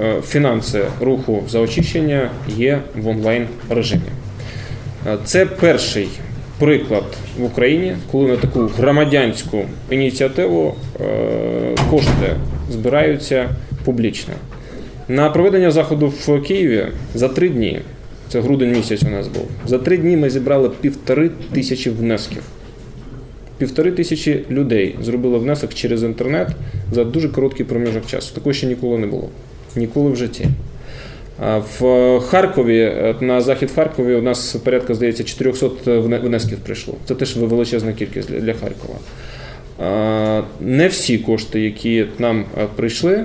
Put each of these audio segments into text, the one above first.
е, фінанси руху за очищення є в онлайн режимі. Е, Це перший приклад в Україні, коли на таку громадянську ініціативу е, кошти збираються публічно. На проведення заходу в Києві за три дні, це грудень місяць у нас був, за три дні ми зібрали півтори тисячі внесків. Півтори тисячі людей зробили внесок через інтернет за дуже короткий проміжок часу. Такого ще ніколи не було. Ніколи в житті. В Харкові, е, на захід Харкові, у нас порядка, здається, 400 внесків прийшло. Це теж величезна кількість для- Харкова. Не всі кошти, які нам е, прийшли,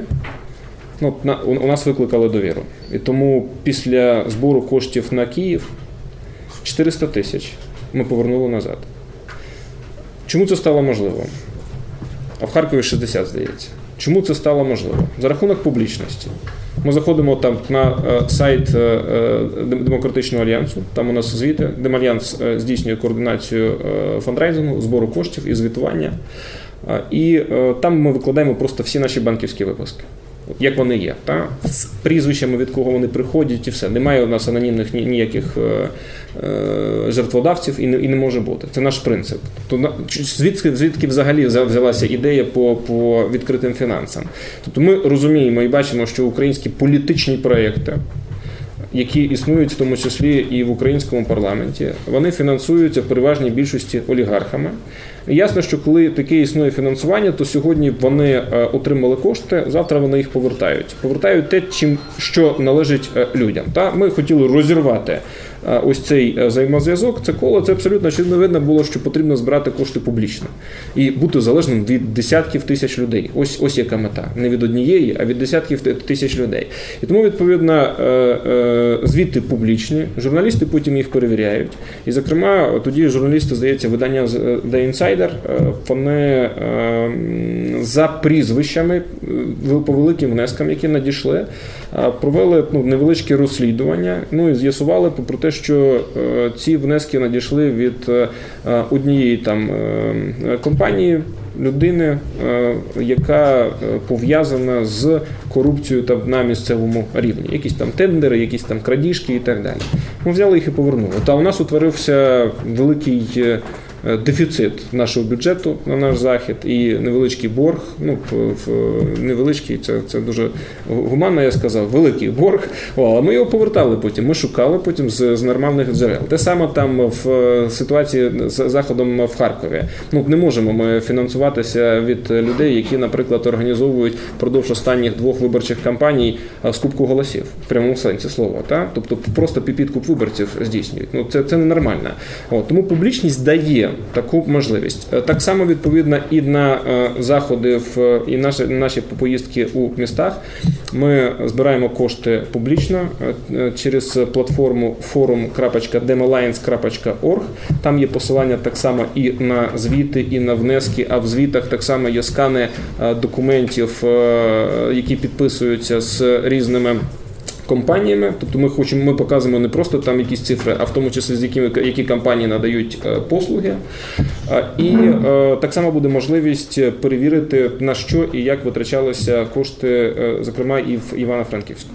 ну, у нас викликали довіру. І тому після збору коштів на Київ 400 тисяч ми повернули назад. Чому це стало можливим? А в Харкові 60, здається. Чому це стало можливо? За рахунок публічності. Ми заходимо там на е, сайт е, е, Дем- Демократичного альянсу. Там у нас звіти. Демальянс здійснює координацію фандрайзингу, збору коштів і звітування. І там ми викладаємо просто всі наші банківські випуски. Як вони є, та? з прізвищами, від кого вони приходять, і все. Немає у нас анонімних ні- ніяких е, е, жертводавців і не, і не може бути. Це наш принцип. Тобто, звідки, звідки взагалі взя- взялася ідея по, по відкритим фінансам? Тобто ми розуміємо і бачимо, що українські політичні проекти, які існують в тому числі і в українському парламенті, вони фінансуються в переважній більшості олігархами. Ясно, що коли таке існує фінансування, то сьогодні вони е, отримали кошти, завтра вони їх повертають. Повертають те, чим що належить е, людям. Та ми хотіли розірвати ось цей е, взаємозв'язок. Це коло це абсолютно очевидно було, що потрібно збирати кошти публічно і бути залежним від десятків тисяч людей. Ось ось яка мета. Не від однієї, а від десятків тисяч людей. І тому відповідно е, е, звіти публічні, журналісти потім їх перевіряють. І, зокрема, тоді журналісти, здається, видання The Insider, вони за прізвищами по великим внескам, які надійшли, провели ну, невеличке розслідування. Ну і з'ясували про те, що е, ці внески надійшли від е, однієї там е, компанії. Людини, яка пов'язана з корупцією там на місцевому рівні, якісь там тендери, якісь там крадіжки і так далі. Ми взяли їх і повернули. Та у нас утворився великий дефіцит нашого бюджету на наш захід і невеличкий борг. Ну невеличкий, це, це дуже гуманно, я сказав, великий борг. Але ми його повертали потім. Ми шукали потім з, з нормальних джерел. Те саме там в е, ситуації з заходом в Харкові. Ну не можемо ми фінансуватися від людей, які, наприклад, організовують впродовж останніх двох виборчих кампаній е, скупку голосів в прямому сенсі слова. Та? Тобто просто підкуп виборців здійснюють. Ну це, це ненормально. От, тому публічність дає таку можливість. Е, Так само відповідно і на е, заходи в і наші, наші поїздки у містах. Ми збираємо кошти публічно е, е, через платформу forum.demalliance.org. Там є посилання так само і на звіти, і на внески. А в звітах так само є скани е, документів, е, які підписуються з різними. Компаніями, тобто ми хочемо, ми показуємо не просто там якісь цифри, а в тому числі з якими які компанії надають е, послуги. І е, так само буде можливість перевірити на що і як витрачалися кошти, е, зокрема і в Івано-Франківську.